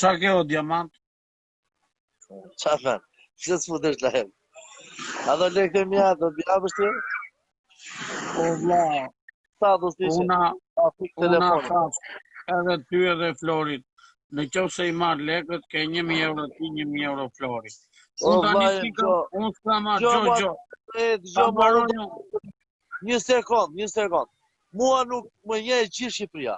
qa ke o diamant? Qa men? Që të sfutesh la hem? A do lekë të mja, do bja bështi? O vla, Sa do s'ti që? una, una thash, edhe ty edhe Florit, në qovë se i marrë lekët, ke 1.000 euro ti, 1.000 euro Florit. Unë tani Gjo. unë s'kam ma, Gjo, gjo, gjo, E, ta dëgjo, ma, baron unë- një, sekund, një sekund. Mua nuk më nje gjithë Shqipëria.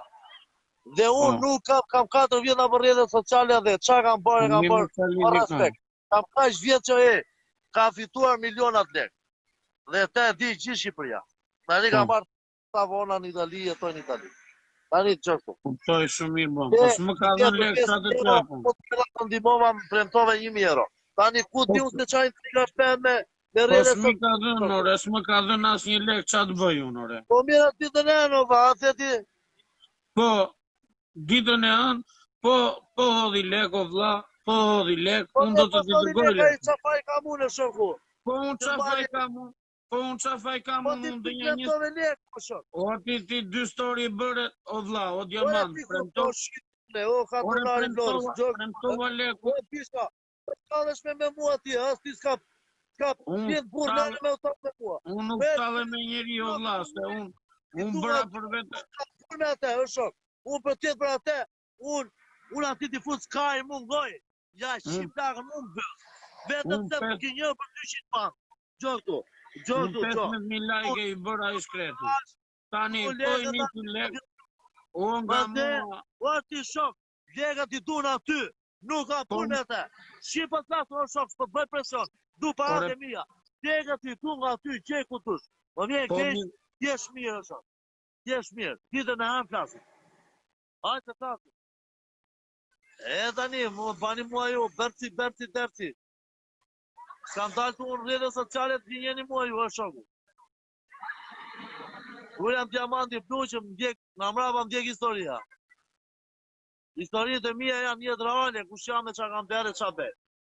Dhe unë Po. nuk kam, kam 4 vjetë në rrjetet sociale dhe qa kam bërë, kam bërë, më respekt. Kam kaq vjetë që e, ka fituar milionat lek. Dhe te e di gjithë Shqipëria. Tani kam Po. marrë tavona në Itali, jetoj në Itali. Tani qështu. Kuptoj shumë mirë bëm, po s'më ka dhënë lekë sa të qapëm. Po të këlla të ndimova më premtove 1000 euro. Tani ku di unë se qajnë të nga shpen me, me Po rrjetet s'mi ka dhënë, ore, s'më ka dhënë asë një lekë, qa të bëj unë, ore. Po mirë aty të ne, no, va, atë ti, Po, ditën e anë, po, po hodhi lekë, o vlla, po hodhi lekë, po unë do po të t'i thoni dërgoj ka lekë. qa faj ka mu në shoku. Po unë qa Të faj mbani- kam unë, po unë qa faj kam Po unë, ti të dë një një... premtove lek, po shok. O ti ti dy story bërë, o vlla, o Po e diamant, ti premto, po o ore katonari Florës, premtova, gjok. premtova lekë, Po ti s'ka, s'ka dhe shme me mua ti, as ti s'ka, burë s'ka- lene me u top me mua. unë nuk Vetë- tallë me njeri o vlla, se unë, unë bëra për vete, Unë atë, o shok, unë për tjetë për atë, unë, unë ati ti fut s'ka i mund goj, ja shqiptarë mund bëllë. Vetëm Unë pes- më ki një për 200 panë. Gjok tu, gjok unë tu, gjok. 15.000 like i bëra i shkreti. Tani, Unë po i lekë, nisi lekë, unë nga mua, O ti shok, djega ti du në aty, nuk ka Po, punë me te. Shqipa të lasë, o shok, s'po të bëj presion, du parat e mija. Djega ti du nga aty, qej ku tush. Po vjen po kesh, mi- t'jesh mirë, shok. T'jesh mirë, ditën e hanë flasim. Hajtë të flasim. E tani, mu bani mua ju, berci, berci, derci. S'kam dalë të unë rrëdhe sociale të vinjeni mua ju, o shoku. Unë jam diamanti blu që më ndjek, nga mrapa më ndjek historia. Historitë e mija janë një reale, kush jam e qa kam bere qa be.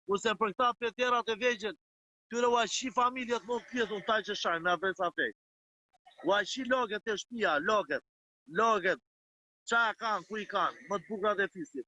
Kurse për këta petjerat e vegjën, tyre u shi familjet mund pjetë unë taj që shajnë, me adresa fej. U shi loget e shpia, loget, loget, qa kanë, ku i kanë, më të bukrat e fisit.